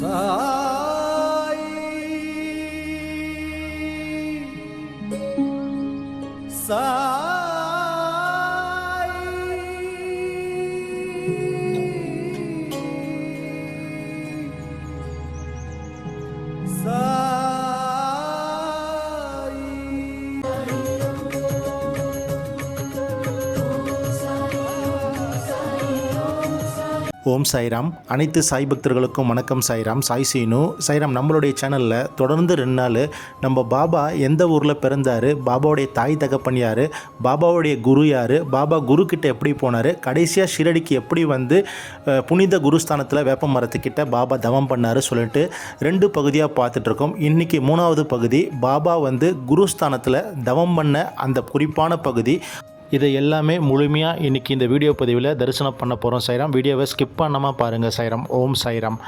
准 ஓம் சாய்ராம். அனைத்து சாய் பக்தர்களுக்கும் வணக்கம் சாய்ராம். சாய் சீனு. சாய்ராம் நம்மளுடைய சேனலில் தொடர்ந்து ரெண்டு நாள் நம்ம பாபா எந்த ஊரில் பிறந்தார் பாபாவுடைய தாய் தகப்பன் யார் பாபாவுடைய குரு யார் பாபா குரு கிட்ட எப்படி போனார் கடைசியாக ஷிரடிக்கு எப்படி வந்து புனித குருஸ்தானத்தில் வேப்ப மரத்துக்கிட்ட பாபா தவம் பண்ணார் சொல்லிட்டு ரெண்டு பகுதியாக பார்த்துட்ருக்கோம். இன்றைக்கி மூணாவது பகுதி பாபா வந்து குருஸ்தானத்தில் தவம் பண்ண அந்த குறிப்பான பகுதி. இதை எல்லாமே முழுமையாக இன்றைக்கி இந்த வீடியோ பதிவில் தரிசனம் பண்ண போகிறோம் சைராம். வீடியோவை ஸ்கிப் பண்ணாமல் பாருங்கள் சைராம். ஓம் சைராம்.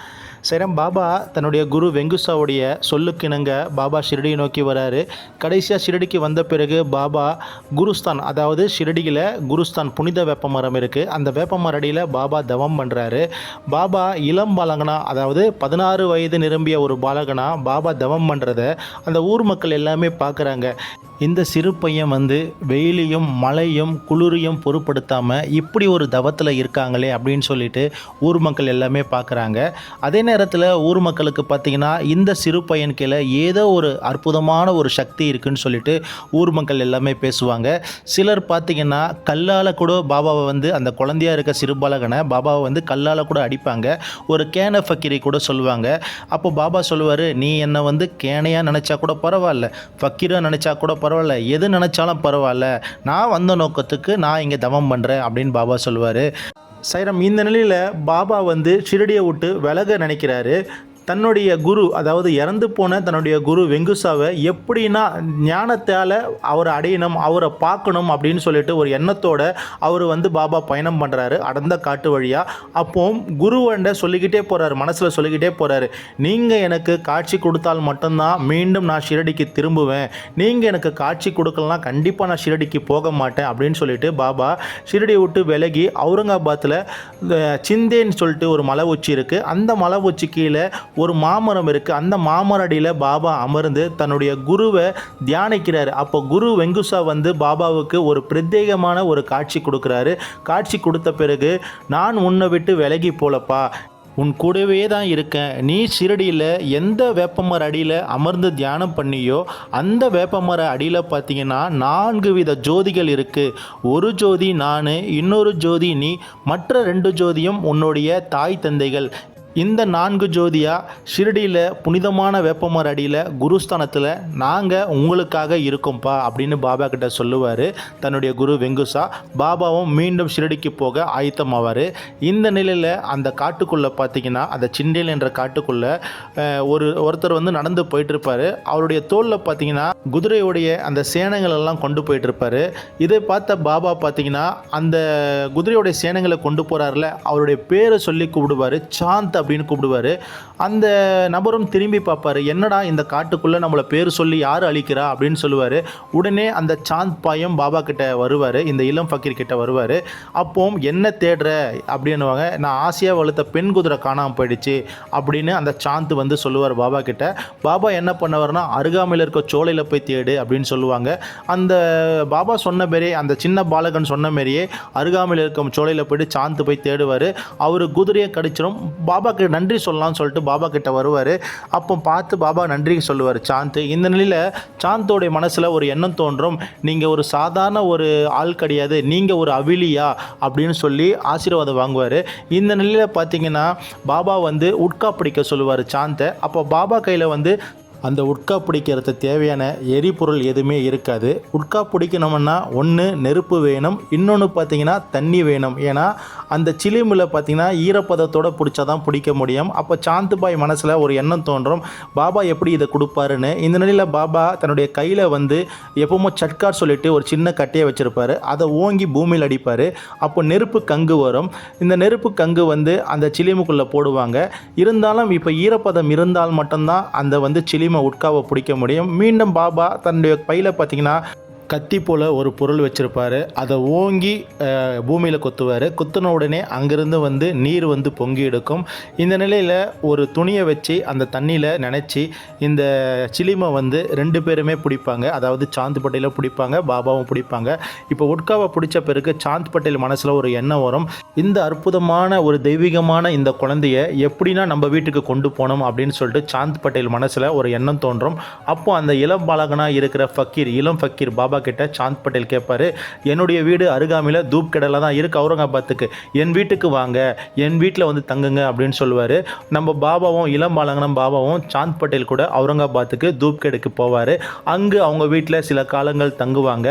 சைரம் பாபா தன்னுடைய குரு வெங்குசாவுடைய சொல்லுக்கிணங்க பாபா ஷிரடியை நோக்கி வராரு. கடைசியாக ஷிரடிக்கு வந்த பிறகு பாபா குருஸ்தான் அதாவது ஷிரடியில் குருஸ்தான் புனித வேப்ப மரம் இருக்குது அந்த வேப்ப மரடியில் பாபா தவம் பண்ணுறாரு பாபா இளம் பாலகனா அதாவது பதினாறு வயது நிரம்பிய ஒரு பாலகனா பாபா தவம் பண்ணுறத அந்த ஊர் மக்கள் எல்லாமே பார்க்குறாங்க இந்த சிறு பையன் வந்து வெயிலையும் மழையும் குளிரையும் பொருட்படுத்தாமல் இப்படி ஒரு தவத்தில் இருக்காங்களே அப்படின்னு சொல்லிட்டு ஊர் மக்கள் எல்லாமே பார்க்குறாங்க அதே நேரத்தில் ஊர் மக்களுக்கு பார்த்தீங்கன்னா இந்த சிறு பையன் கீழே ஏதோ ஒரு அற்புதமான ஒரு சக்தி இருக்குன்னு சொல்லிட்டு ஊர் மக்கள் எல்லாமே பேசுவாங்க. சிலர் பார்த்தீங்கன்னா கல்லால் கூட பாபாவை வந்து அந்த குழந்தையா இருக்க சிறுபாலகனை பாபாவை வந்து கல்லால் கூட அடிப்பாங்க. ஒரு கேன ஃபக்கீரை கூட சொல்லுவாங்க. அப்போ பாபா சொல்லுவார் நீ என்னை வந்து கேனையாக நினச்சா கூட பரவாயில்ல ஃபக்கீராக நினச்சா கூட பரவாயில்ல எது நினச்சாலும் பரவாயில்ல. நான் வந்த நோக்கத்துக்கு நான் இங்கே தவம் பண்ணுறேன் அப்படின்னு பாபா சொல்லுவார். சைரம் இந்த நிலையில் பாபா வந்து ஷிரடியை விட்டு விலக நினைக்கிறாரு. தன்னுடைய குரு அதாவது இறந்து போன தன்னுடைய குரு வெங்குசாவை எப்படின்னா ஞானத்தால் அவரை அடையணும் அவரை பார்க்கணும் அப்படின்னு சொல்லிட்டு ஒரு எண்ணத்தோட அவர் வந்து பாபா பயணம் பண்ணுறாரு அடர்ந்த காட்டு வழியாக அப்போ குருவண்ட சொல்லிக்கிட்டே போகிறாரு மனசில் சொல்லிக்கிட்டே போகிறாரு நீங்கள் எனக்கு காட்சி கொடுத்தால் மட்டும்தான் மீண்டும் நான் ஷிரடிக்கு திரும்புவேன். நீங்கள் எனக்கு காட்சி கொடுக்கலாம் கண்டிப்பாக நான் ஷிரடிக்கு போக மாட்டேன். அப்படின்னு சொல்லிட்டு பாபா ஷிரடியை விட்டு விலகி அவுரங்காபாத்தில் சிந்தேன்னு சொல்லிட்டு ஒரு மலை உச்சி இருக்குது அந்த மலை உச்சி கீழே ஒரு மாமரம் இருக்குது அந்த மாமரடியில் பாபா அமர்ந்து தன்னுடைய குருவை தியானிக்கிறார். அப்போ குரு வெங்குசா வந்து பாபாவுக்கு ஒரு பிரத்யேகமான ஒரு காட்சி கொடுக்குறாரு. காட்சி கொடுத்த பிறகு நான் உன்னை விட்டு விலகி போலப்பா. உன் கூடவே தான் இருக்கேன். நீ சிறடியில் எந்த வேப்பமர அடியில் அமர்ந்து தியானம் பண்ணியோ அந்த வேப்பமர அடியில் பார்த்தீங்கன்னா நான்கு வித ஜோதிகள் இருக்குது ஒரு ஜோதி நான் இன்னொரு ஜோதி நீ மற்ற ரெண்டு ஜோதியும் உன்னுடைய தாய் தந்தைகள். இந்த நான்கு ஜோதியாக ஷிரடியில் புனிதமான வேப்பமர அடியில் குருஸ்தானத்தில் நாங்கள் உங்களுக்காக இருக்கோம்ப்பா அப்படின்னு பாபா கிட்ட சொல்லுவார். தன்னுடைய குரு வெங்குசா பாபாவும் மீண்டும் ஷிரடிக்கு போக ஆயத்தமாவார். இந்த நிலையில் அந்த காட்டுக்குள்ளே பார்த்தீங்கன்னா அந்த சிண்டேல் என்ற காட்டுக்குள்ளே ஒரு ஒருத்தர் வந்து நடந்து போயிட்டுருப்பார். அவருடைய தோலில் பார்த்தீங்கன்னா குதிரையுடைய அந்த சேனங்கள் எல்லாம் கொண்டு போயிட்டுருப்பார். இதை பார்த்த பாபா பார்த்தீங்கன்னா அந்த குதிரையுடைய சேனங்களை கொண்டு போகிறாருல அவருடைய பேரை சொல்லி கூப்பிடுவார் சாந்த அப்படின்னு கூப்பிடுவார். அந்த நபரும் திரும்பி பார்ப்பாரு. என்னடா இந்த காட்டுக்குள்ளே நம்மளை பேர் சொல்லி யார் அழிக்கிறா அப்படின்னு சொல்லுவார். உடனே அந்த சாந்த் பாயம் பாபா கிட்ட வருவார். இந்த இளம் ஃபக்கீர் கிட்ட வருவார். அப்போ என்ன தேடுற? அப்படின்னுவாங்க. நான் ஆசையாக வளர்த்த பெண் குதிரை காணாமல் போயிடுச்சு. அப்படின்னு அந்த சாந்த் வந்து சொல்லுவார் பாபா கிட்ட. பாபா என்ன பண்ணுவார்னா அருகாமையில் இருக்க சோலையில் போய் தேடு அப்படின்னு சொல்லுவாங்க. அந்த பாபா சொன்ன மாரியே அந்த சின்ன பாலகன் சொன்ன மாரியே அருகாமையில் இருக்கும் சோலையில் போயிட்டு சாந்த் போய் தேடுவார். அவர் குதிரையை கடிச்சிடும் பாபா பாபாக்கு நன்றி சொல்லலாம்னு சொல்லிட்டு பாபா கிட்ட வருவார். அப்போ பார்த்து பாபா நன்றி சொல்லுவார் சாந்த். இந்த நிலையில் சாந்தோடைய மனசில் ஒரு எண்ணம் தோன்றும். நீங்கள் ஒரு சாதாரண ஒரு ஆள் கிடையாது. நீங்கள் ஒரு அவிலியா அப்படின்னு சொல்லி ஆசீர்வாதம் வாங்குவார். இந்த நிலையில் பார்த்தீங்கன்னா பாபா வந்து உட்கா பிடிக்க சொல்லுவார் சாந்தை. அப்போ பாபா கையில் வந்து அந்த உட்கா பிடிக்கிறது தேவையான எரிபொருள் எதுவுமே இருக்காது. உட்கா பிடிக்கணும்னா ஒன்று நெருப்பு வேணும் இன்னொன்று பார்த்தீங்கன்னா தண்ணி வேணும். ஏன்னா அந்த சிலிமில் பார்த்தீங்கன்னா ஈரப்பதத்தோட பிடிச்சா தான் பிடிக்க முடியும். அப்போ சாந்துபாய் மனசில் ஒரு எண்ணம் தோன்றும். பாபா எப்படி இதை கொடுப்பாருன்னு? இந்த நிலையில் பாபா தன்னுடைய கையில் வந்து எப்பவுமே சட்கார் சொல்லிட்டு ஒரு சின்ன கட்டையை வச்சுருப்பாரு. அதை ஓங்கி பூமியில் அடிப்பார். அப்போ நெருப்பு கங்கு வரும். இந்த நெருப்பு கங்கு வந்து அந்த சிலிமுக்குள்ளே போடுவாங்க. இருந்தாலும் இப்போ ஈரப்பதம் இருந்தால் மட்டும்தான் அந்த வந்து சிலிமை உட்காவை பிடிக்க முடியும். மீண்டும் பாபா தன்னுடைய பையில் பார்த்தீங்கன்னா கத்தி போல் ஒரு பொருள் வச்சுருப்பார். அதை ஓங்கி பூமியில் கொத்துவார். குத்தின உடனே அங்கேருந்து வந்து நீர் வந்து பொங்கி எடுக்கும். இந்த நிலையில் ஒரு துணியை வச்சு அந்த தண்ணியில் நினச்சி இந்த சிலிமை வந்து ரெண்டு பேருமே பிடிப்பாங்க. அதாவது சாந்த் பட்டேல பிடிப்பாங்க பாபாவும் பிடிப்பாங்க. இப்போ உட்காவை பிடிச்ச பிறகு சாந்த் பட்டேல் மனசில் ஒரு எண்ணம் வரும். இந்த அற்புதமான ஒரு தெய்வீகமான இந்த குழந்தைய எப்படின்னா நம்ம வீட்டுக்கு கொண்டு போனோம் அப்படின்னு சொல்லிட்டு சாந்த் பட்டேல் மனசில் ஒரு எண்ணம் தோன்றும். அப்போ அந்த இளம் பாலகனாக இருக்கிற ஃபக்கீர் இளம் ஃபக்கீர் பாபா கிட்ட சாந்த் பட்டேல் கேட்பாரு என்னுடைய வீடு அருகாமையில் தூப் கடலில் தான் இருக்குது அவுரங்காபாத்துக்கு. என் வீட்டுக்கு வாங்க என் வீட்டில் வந்து தங்குங்க அப்படின்னு சொல்லுவார். நம்ம பாபாவும் இளம் பாலகனம் பாபாவும் சாந்த் பட்டேல் கூட அவுரங்காபாத்துக்கு தூப் கெடுக்கு போவார். அங்கு அவங்க வீட்டில் சில காலங்கள் தங்குவாங்க.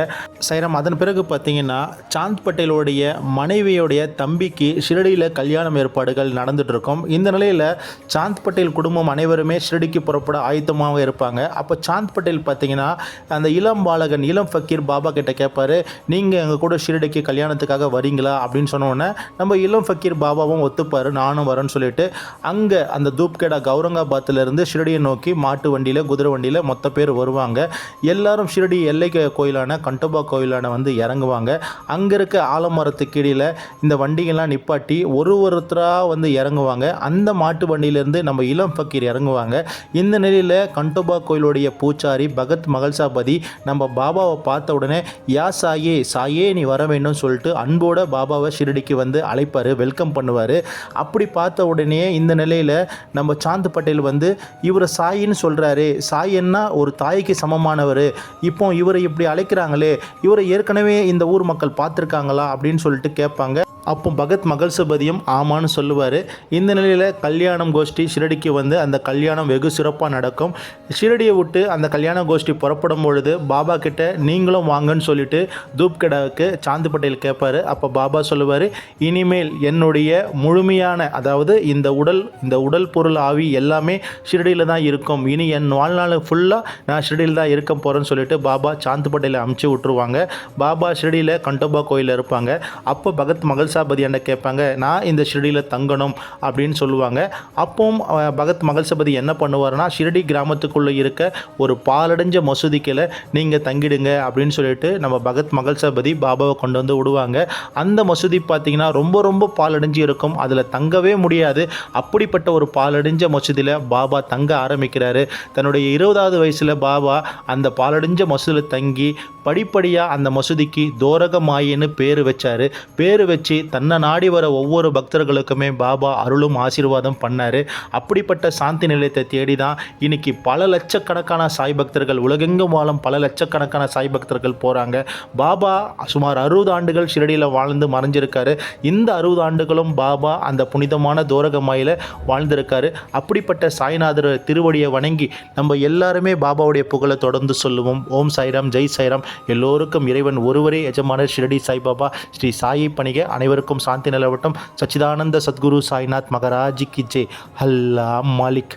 சைரம் அதன் பிறகு பார்த்தீங்கன்னா சாந்த் பட்டேலுடைய மனைவியுடைய தம்பிக்கு ஷிரடியில் கல்யாணம் ஏற்பாடுகள் நடந்துட்டு இருக்கும் இந்த நிலையில் சாந்த் பட்டேல் குடும்பம் அனைவருமே ஷிரடிக்கு புறப்பட ஆயத்தமாக இருப்பாங்க. அப்போ சாந்த் பட்டேல் பார்த்தீங்கன்னா அந்த இளம் பாலகன் இளம் ஃபக்கீர் பாபா கிட்ட கேட்பாரு நீங்கள் எங்கள் கூட ஷிரடிக்கு கல்யாணத்துக்காக வரீங்களா? அப்படின்னு சொன்னோடனே நம்ம இளம் ஃபக்கீர் பாபாவும் ஒத்துப்பார் நானும் வரேன்னு சொல்லிட்டு அங்கே அந்த தூப்கேடா கௌரங்காபாத்திலேருந்து ஷிரடியை நோக்கி மாட்டு வண்டியில் குதிரை வண்டியில் மொத்த பேர் வருவாங்க. எல்லாரும் ஷிரடி எல்லை கோயிலான கண்டோபா கோயிலான வந்து இறங்குவாங்க. அங்கே இருக்க ஆலமரத்துக்கு கீழே இந்த வண்டிகள்லாம் நிப்பாட்டி ஒரு ஒருத்தராக வந்து இறங்குவாங்க. அந்த மாட்டு வண்டியிலேருந்து நம்ம இளம் ஃபக்கீர் இறங்குவாங்க. இந்த நிலையில் கண்டோபா கோயிலுடைய பூச்சாரி பகத் மகள்சாபதி நம்ம பாபாவை பார்த்த உடனே யா சாயே சாயே நீ வர வேண்டும் சொல்லிட்டு அன்போட பாபாவை ஷிரடிக்கு வந்து அழைப்பார் வெல்கம் பண்ணுவார். அப்படி பார்த்த உடனே இந்த நிலையில் நம்ம சாந்த் பட்டேல் வந்து இவரை சாயின்னு சொல்கிறாரு சாயன்னா ஒரு தாய்க்கு சமமானவர். இப்போ இவரை இப்படி அழைக்கிறாங்களே இவரை ஏற்கனவே இந்த ஊர் மக்கள் பார்த்துருக்காங்களா? அப்படின்னு சொல்லிட்டு கேட்பாங்க. அப்போ பகத் மகள் சபதியும் ஆமான்னு சொல்லுவார். இந்த நிலையில் கல்யாணம் கோஷ்டி ஷிரடிக்கு வந்து அந்த கல்யாணம் வெகு சிறப்பாக நடக்கும். ஷிரடியை விட்டு அந்த கல்யாண கோஷ்டி புறப்படும் பொழுது பாபா கிட்ட நீங்களும் வாங்கன்னு சொல்லிட்டு தூப்கடாவுக்கு சாந்து பட்டேல் கேட்பார் அப்போ பாபா சொல்லுவார் இனிமேல் என்னுடைய முழுமையான அதாவது இந்த உடல் இந்த உடல் பொருள் ஆவி எல்லாமே ஷிரடியில் தான் இருக்கும். இனி என் வாழ்நாள் ஃபுல்லாக நான் ஷிரடியில் தான் இருக்க போகிறேன்னு சொல்லிட்டு பாபா சாந்து பட்டேலை அமுச்சு விட்ருவாங்க பாபா ஷிரடியில் கண்டோபா கோயிலில் இருப்பாங்க. அப்போ பகத் மகள் மகள்சாபதி என்ன கேட்பாங்க? நான் இந்த ஷிரடியில் தங்கணும் அப்படின்னு சொல்லுவாங்க. அப்பவும் பகத் மகள்சபதி என்ன பண்ணுவாருன்னா ஷிரடி கிராமத்துக்குள்ளே இருக்க ஒரு பாலடைஞ்ச மசூதிக்கில் நீங்கள் தங்கிடுங்க அப்படின்னு சொல்லிட்டு நம்ம பகத் மகள்சபதி பாபாவை கொண்டு வந்து விடுவாங்க. அந்த மசூதி பார்த்தீங்கன்னா ரொம்ப ரொம்ப பாலடைஞ்சு இருக்கும். அதில் தங்கவே முடியாது. அப்படிப்பட்ட ஒரு பாலடைஞ்ச மசூதியில் பாபா தங்க ஆரம்பிக்கிறாரு. தன்னுடைய இருபதாவது வயசில் பாபா அந்த பாலடைஞ்ச மசூதியில் தங்கி படிப்படியாக அந்த மசூதிக்கு தோரகமாயின்னு பேர் வச்சார். பேர் வச்சு தன்னை நாடி வர ஒவ்வொரு பக்தர்களுக்குமே பாபா அருளும் ஆசீர்வாதம் பண்ணார். அப்படிப்பட்ட சாந்தி நிலையத்தை தேடி தான் இன்னைக்கு பல லட்சக்கணக்கான சாய் பக்தர்கள் உலகெங்கும் வாழும் பல லட்சக்கணக்கான சாய் பக்தர்கள் போகிறாங்க பாபா சுமார் அறுபது ஆண்டுகள் ஷிரடியில் வாழ்ந்து மறைஞ்சிருக்காரு. இந்த அறுபது ஆண்டுகளும் பாபா அந்த புனிதமான தோரகமாயில் வாழ்ந்திருக்காரு. அப்படிப்பட்ட சாய்நாதர் திருவடியை வணங்கி நம்ம எல்லாருமே பாபாவுடைய புகழை தொடர்ந்து சொல்லுவோம். ஓம் சாய்ராம் ஜெய் சாய்ராம். எல்லோருக்கும் இறைவன் ஒருவரே எஜமான ஷிரடி சாய்பாபா ஸ்ரீ சாயி பணிக அனைவருக்கும் சாந்தி நிலவட்டம். சச்சிதானந்த சத்குரு சாய்நாத் மகராஜி கி ஜே அல்லா மாலிக்.